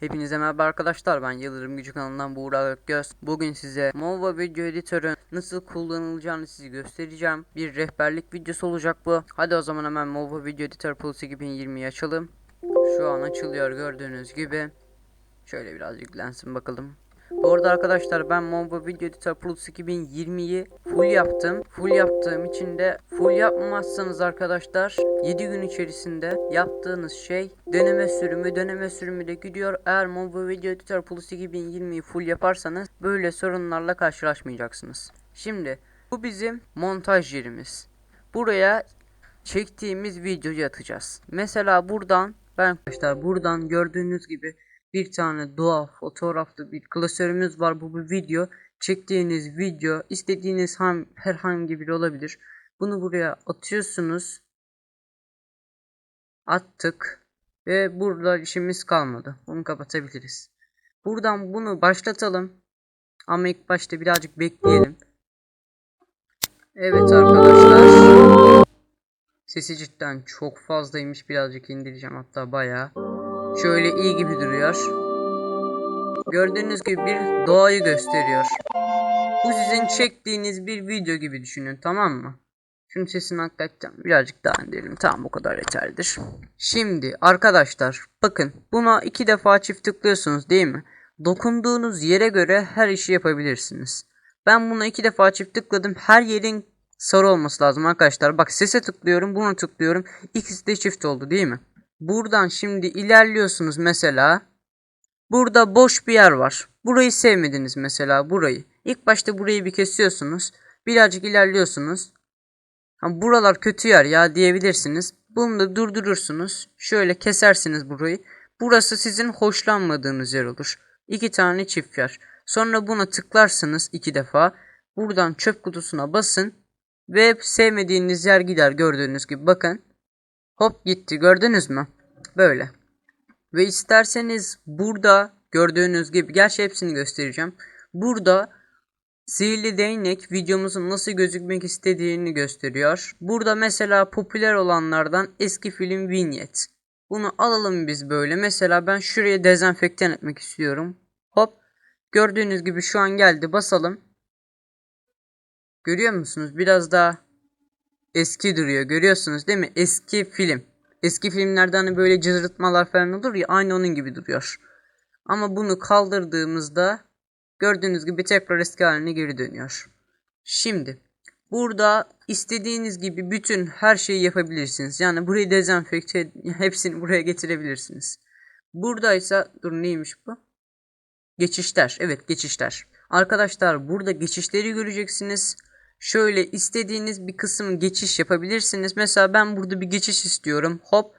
Hepinize merhaba arkadaşlar ben Yıldırım Gücü kanalından Buğra Göz. Bugün size Mova Video Editör'ün nasıl kullanılacağını size göstereceğim. Bir rehberlik videosu olacak bu. Hadi o zaman hemen Mova Video Editor Plus 2020'yi açalım. Şu an açılıyor gördüğünüz gibi. Şöyle biraz yüklensin bakalım. Bu arada arkadaşlar ben Mova Video Editor Plus 2020'yi full yaptım. Full yaptığım için de full yapmazsanız arkadaşlar 7 gün içerisinde yaptığınız şey deneme sürümü. Deneme sürümü de gidiyor. Eğer Mova Video Editor Plus 2020'yi full yaparsanız böyle sorunlarla karşılaşmayacaksınız. Şimdi bu bizim montaj yerimiz. Buraya çektiğimiz videoyu atacağız. Mesela buradan ben arkadaşlar buradan gördüğünüz gibi bir tane doğa fotoğraflı bir klasörümüz var. Bu bir video. Çektiğiniz video istediğiniz ham, herhangi biri olabilir. Bunu buraya atıyorsunuz. Attık. Ve burada işimiz kalmadı. Bunu kapatabiliriz. Buradan bunu başlatalım. Ama ilk başta birazcık bekleyelim. Evet arkadaşlar. Sesi cidden çok fazlaymış. Birazcık indireceğim hatta bayağı. Şöyle iyi gibi duruyor. Gördüğünüz gibi bir doğayı gösteriyor. Bu sizin çektiğiniz bir video gibi düşünün tamam mı? Şunun sesini hakikaten birazcık daha indirelim. Tamam bu kadar yeterlidir. Şimdi arkadaşlar bakın buna iki defa çift tıklıyorsunuz değil mi? Dokunduğunuz yere göre her işi yapabilirsiniz. Ben buna iki defa çift tıkladım. Her yerin sarı olması lazım arkadaşlar. Bak sese tıklıyorum bunu tıklıyorum. İkisi de çift oldu değil mi? Buradan şimdi ilerliyorsunuz mesela. Burada boş bir yer var. Burayı sevmediniz mesela burayı. İlk başta burayı bir kesiyorsunuz. Birazcık ilerliyorsunuz. Buralar kötü yer ya diyebilirsiniz. Bunu da durdurursunuz. Şöyle kesersiniz burayı. Burası sizin hoşlanmadığınız yer olur. İki tane çift yer. Sonra buna tıklarsınız iki defa. Buradan çöp kutusuna basın. Ve sevmediğiniz yer gider gördüğünüz gibi bakın. Hop gitti gördünüz mü? Böyle. Ve isterseniz burada gördüğünüz gibi gerçi hepsini göstereceğim. Burada sihirli değnek videomuzun nasıl gözükmek istediğini gösteriyor. Burada mesela popüler olanlardan eski film vignette. Bunu alalım biz böyle. Mesela ben şuraya dezenfektan etmek istiyorum. Hop. Gördüğünüz gibi şu an geldi. Basalım. Görüyor musunuz? Biraz daha eski duruyor. Görüyorsunuz değil mi? Eski film. Eski filmlerde hani böyle cızırtmalar falan olur ya aynı onun gibi duruyor. Ama bunu kaldırdığımızda gördüğünüz gibi tekrar eski haline geri dönüyor. Şimdi burada istediğiniz gibi bütün her şeyi yapabilirsiniz. Yani burayı dezenfekte hepsini buraya getirebilirsiniz. Buradaysa dur neymiş bu? Geçişler. Evet geçişler. Arkadaşlar burada geçişleri göreceksiniz. Şöyle istediğiniz bir kısım geçiş yapabilirsiniz. Mesela ben burada bir geçiş istiyorum. Hop.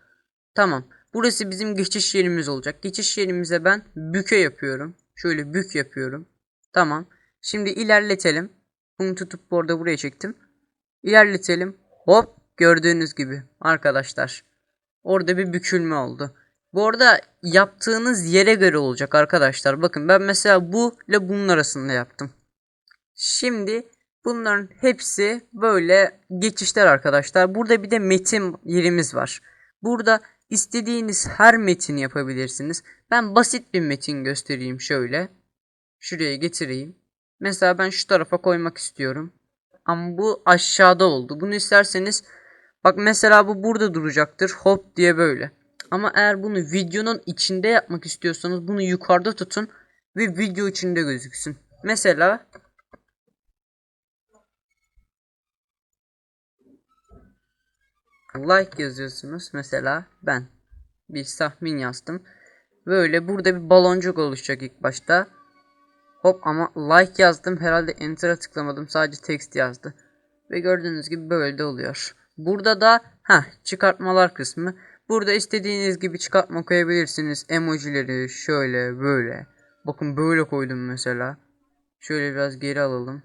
Tamam. Burası bizim geçiş yerimiz olacak. Geçiş yerimize ben büke yapıyorum. Şöyle bük yapıyorum. Tamam. Şimdi ilerletelim. Bunu tutup bu arada buraya çektim. İlerletelim. Hop. Gördüğünüz gibi arkadaşlar. Orada bir bükülme oldu. Bu arada yaptığınız yere göre olacak arkadaşlar. Bakın ben mesela bu ile bunun arasında yaptım. Şimdi bunların hepsi böyle geçişler arkadaşlar. Burada bir de metin yerimiz var. Burada istediğiniz her metini yapabilirsiniz. Ben basit bir metin göstereyim şöyle. Şuraya getireyim. Mesela ben şu tarafa koymak istiyorum. Ama bu aşağıda oldu. Bunu isterseniz bak mesela bu burada duracaktır. Hop diye böyle. Ama eğer bunu videonun içinde yapmak istiyorsanız bunu yukarıda tutun ve video içinde gözüksün. Mesela like yazıyorsunuz mesela ben bir tahmin yazdım. Böyle burada bir baloncuk oluşacak ilk başta. Hop ama like yazdım herhalde enter'a tıklamadım sadece text yazdı. Ve gördüğünüz gibi böyle de oluyor. Burada da ha çıkartmalar kısmı. Burada istediğiniz gibi çıkartma koyabilirsiniz. Emojileri şöyle böyle. Bakın böyle koydum mesela. Şöyle biraz geri alalım.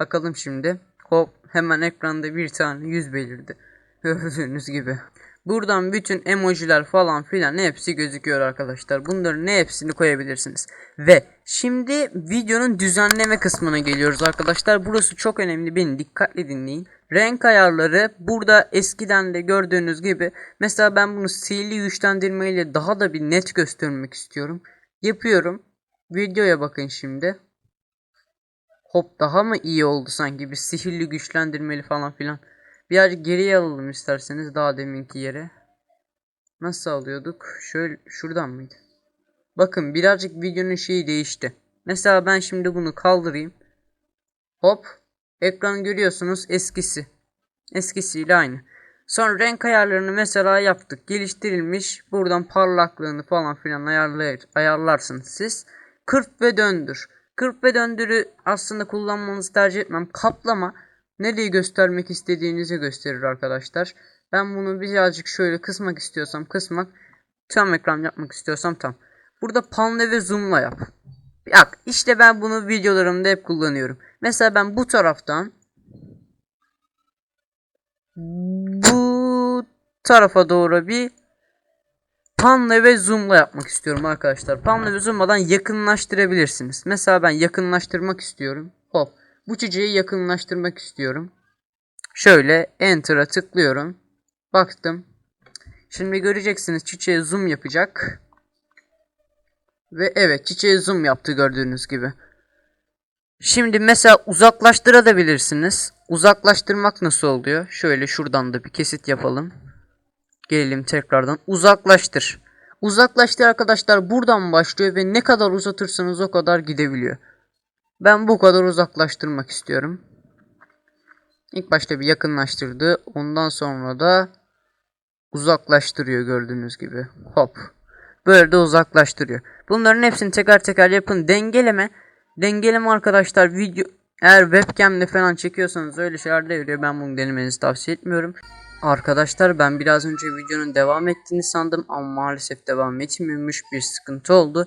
Bakalım şimdi. Hop hemen ekranda bir tane yüz belirdi. Gördüğünüz gibi. Buradan bütün emojiler falan filan hepsi gözüküyor arkadaşlar. Bunların ne hepsini koyabilirsiniz. Ve şimdi videonun düzenleme kısmına geliyoruz arkadaşlar. Burası çok önemli. Beni dikkatli dinleyin. Renk ayarları burada eskiden de gördüğünüz gibi mesela ben bunu sihirli güçlendirmeyle daha da bir net göstermek istiyorum. Yapıyorum. Videoya bakın şimdi. Hop daha mı iyi oldu sanki bir sihirli güçlendirmeli falan filan. Birazcık geriye alalım isterseniz daha deminki yere. Nasıl alıyorduk? Şöyle şuradan mıydı? Bakın birazcık videonun şeyi değişti. Mesela ben şimdi bunu kaldırayım. Hop. Ekran görüyorsunuz eskisi. Eskisiyle aynı. Sonra renk ayarlarını mesela yaptık. Geliştirilmiş. Buradan parlaklığını falan filan ayarlay ayarlarsınız siz. Kırp ve döndür. Kırp ve döndürü aslında kullanmanızı tercih etmem. Kaplama nereyi göstermek istediğinizi gösterir arkadaşlar. Ben bunu birazcık şöyle kısmak istiyorsam kısmak. Tam ekran yapmak istiyorsam tam. Burada panle ve zoomla yap. Bak işte ben bunu videolarımda hep kullanıyorum. Mesela ben bu taraftan bu tarafa doğru bir panle ve zoomla yapmak istiyorum arkadaşlar. Panle ve zoomladan yakınlaştırabilirsiniz. Mesela ben yakınlaştırmak istiyorum. Hop. Bu çiçeği yakınlaştırmak istiyorum. Şöyle enter'a tıklıyorum. Baktım. Şimdi göreceksiniz çiçeğe zoom yapacak. Ve evet çiçeğe zoom yaptı gördüğünüz gibi. Şimdi mesela uzaklaştırabilirsiniz. Uzaklaştırmak nasıl oluyor? Şöyle şuradan da bir kesit yapalım. Gelelim tekrardan. Uzaklaştır. Uzaklaştır arkadaşlar buradan başlıyor ve ne kadar uzatırsanız o kadar gidebiliyor. Ben bu kadar uzaklaştırmak istiyorum. İlk başta bir yakınlaştırdı. Ondan sonra da uzaklaştırıyor gördüğünüz gibi. Hop. Böyle de uzaklaştırıyor. Bunların hepsini teker teker yapın. Dengeleme. Dengeleme arkadaşlar video eğer webcam'le falan çekiyorsanız öyle şeyler devriyor. Ben bunu denemenizi tavsiye etmiyorum. Arkadaşlar ben biraz önce videonun devam ettiğini sandım ama maalesef devam etmiyormuş. Bir sıkıntı oldu.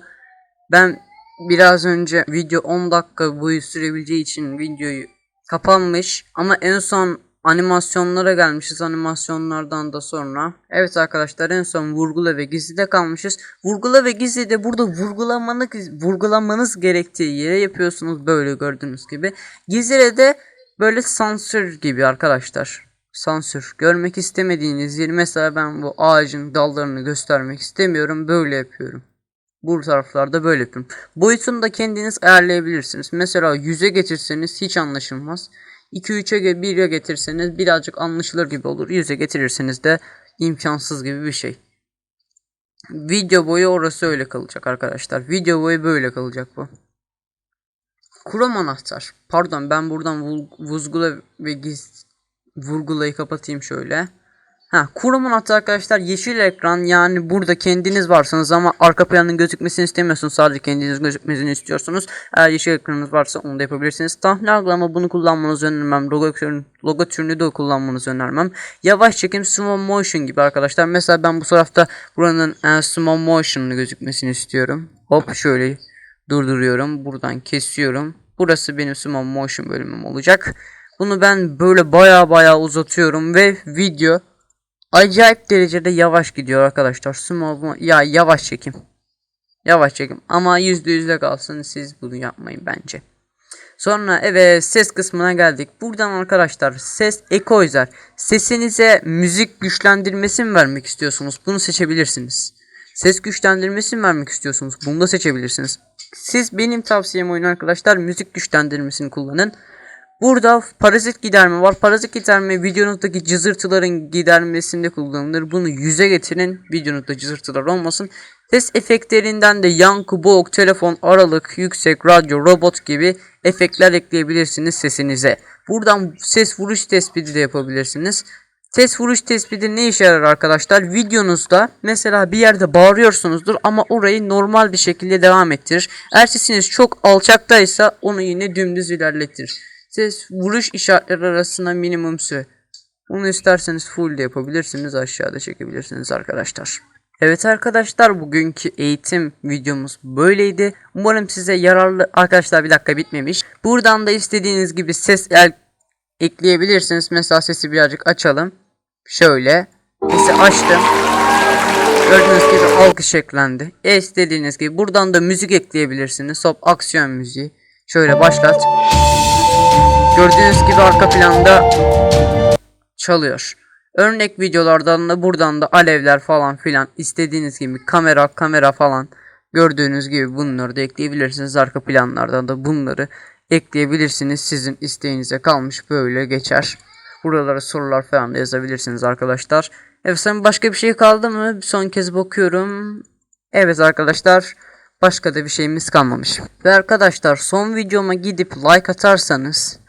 Ben biraz önce video 10 dakika boyu sürebileceği için videoyu kapanmış ama en son animasyonlara gelmişiz animasyonlardan da sonra. Evet arkadaşlar en son vurgula ve gizlide kalmışız. Vurgula ve gizlide burada vurgulamanız, vurgulamanız gerektiği yere yapıyorsunuz böyle gördüğünüz gibi. Gizlide de böyle sansür gibi arkadaşlar. Sansür. Görmek istemediğiniz yeri mesela ben bu ağacın dallarını göstermek istemiyorum. Böyle yapıyorum. Bu taraflarda böyle yapıyorum. Boyutunu da kendiniz ayarlayabilirsiniz. Mesela 100'e getirseniz hiç anlaşılmaz. 2-3'e 1'e getirseniz birazcık anlaşılır gibi olur. 100'e getirirseniz de imkansız gibi bir şey. Video boyu orası öyle kalacak arkadaşlar. Video boyu böyle kalacak bu. Kuram anahtar. Pardon ben buradan vurgula ve giz vurgulayı kapatayım şöyle. Ha, kurum anahtarı arkadaşlar yeşil ekran yani burada kendiniz varsanız ama arka planın gözükmesini istemiyorsunuz sadece kendiniz gözükmesini istiyorsunuz. Eğer yeşil ekranınız varsa onu da yapabilirsiniz. Tahmin algılama bunu kullanmanızı önermem. Logo, logo türünü de kullanmanızı önermem. Yavaş çekim slow motion gibi arkadaşlar. Mesela ben bu tarafta buranın e, slow motion'lı gözükmesini istiyorum. Hop şöyle durduruyorum. Buradan kesiyorum. Burası benim slow motion bölümüm olacak. Bunu ben böyle baya baya uzatıyorum ve video acayip derecede yavaş gidiyor arkadaşlar. Small ya yavaş çekim. Yavaş çekim ama %100'de kalsın siz bunu yapmayın bence. Sonra evet ses kısmına geldik. Buradan arkadaşlar ses equalizer. Sesinize müzik güçlendirmesi mi vermek istiyorsunuz? Bunu seçebilirsiniz. Ses güçlendirmesi mi vermek istiyorsunuz? Bunu da seçebilirsiniz. Siz benim tavsiyem oyun arkadaşlar müzik güçlendirmesini kullanın. Burada parazit giderme var. Parazit giderme videonuzdaki cızırtıların gidermesinde kullanılır. Bunu yüze getirin. Videonuzda cızırtılar olmasın. Ses efektlerinden de yankı, boğuk, telefon, aralık, yüksek, radyo, robot gibi efektler ekleyebilirsiniz sesinize. Buradan ses vuruş tespiti de yapabilirsiniz. Ses vuruş tespiti ne işe yarar arkadaşlar? Videonuzda mesela bir yerde bağırıyorsunuzdur ama orayı normal bir şekilde devam ettirir. Eğer sesiniz çok alçaktaysa onu yine dümdüz ilerletir ses vuruş işaretleri arasında minimum süre. Bunu isterseniz full de yapabilirsiniz. Aşağıda çekebilirsiniz arkadaşlar. Evet arkadaşlar bugünkü eğitim videomuz böyleydi. Umarım size yararlı arkadaşlar bir dakika bitmemiş. Buradan da istediğiniz gibi ses el ekleyebilirsiniz. Mesela sesi birazcık açalım. Şöyle. Sesi açtım. Gördüğünüz gibi alkış eklendi. E istediğiniz gibi buradan da müzik ekleyebilirsiniz. Hop aksiyon müziği. Şöyle başlat. Gördüğünüz gibi arka planda çalıyor. Örnek videolardan da buradan da alevler falan filan istediğiniz gibi kamera kamera falan gördüğünüz gibi bunları da ekleyebilirsiniz. Arka planlardan da bunları ekleyebilirsiniz. Sizin isteğinize kalmış böyle geçer. Buralara sorular falan da yazabilirsiniz arkadaşlar. Evet sen başka bir şey kaldı mı? Son kez bakıyorum. Evet arkadaşlar başka da bir şeyimiz kalmamış. Ve arkadaşlar son videoma gidip like atarsanız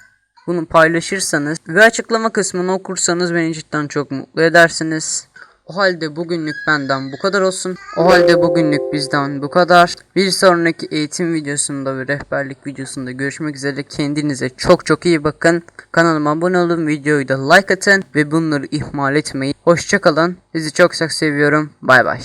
bunu paylaşırsanız ve açıklama kısmını okursanız beni cidden çok mutlu edersiniz. O halde bugünlük benden bu kadar olsun. O halde bugünlük bizden bu kadar. Bir sonraki eğitim videosunda ve rehberlik videosunda görüşmek üzere. Kendinize çok çok iyi bakın. Kanalıma abone olun, videoyu da like atın ve bunları ihmal etmeyin. Hoşçakalın. Sizi çok çok seviyorum. Bay bay.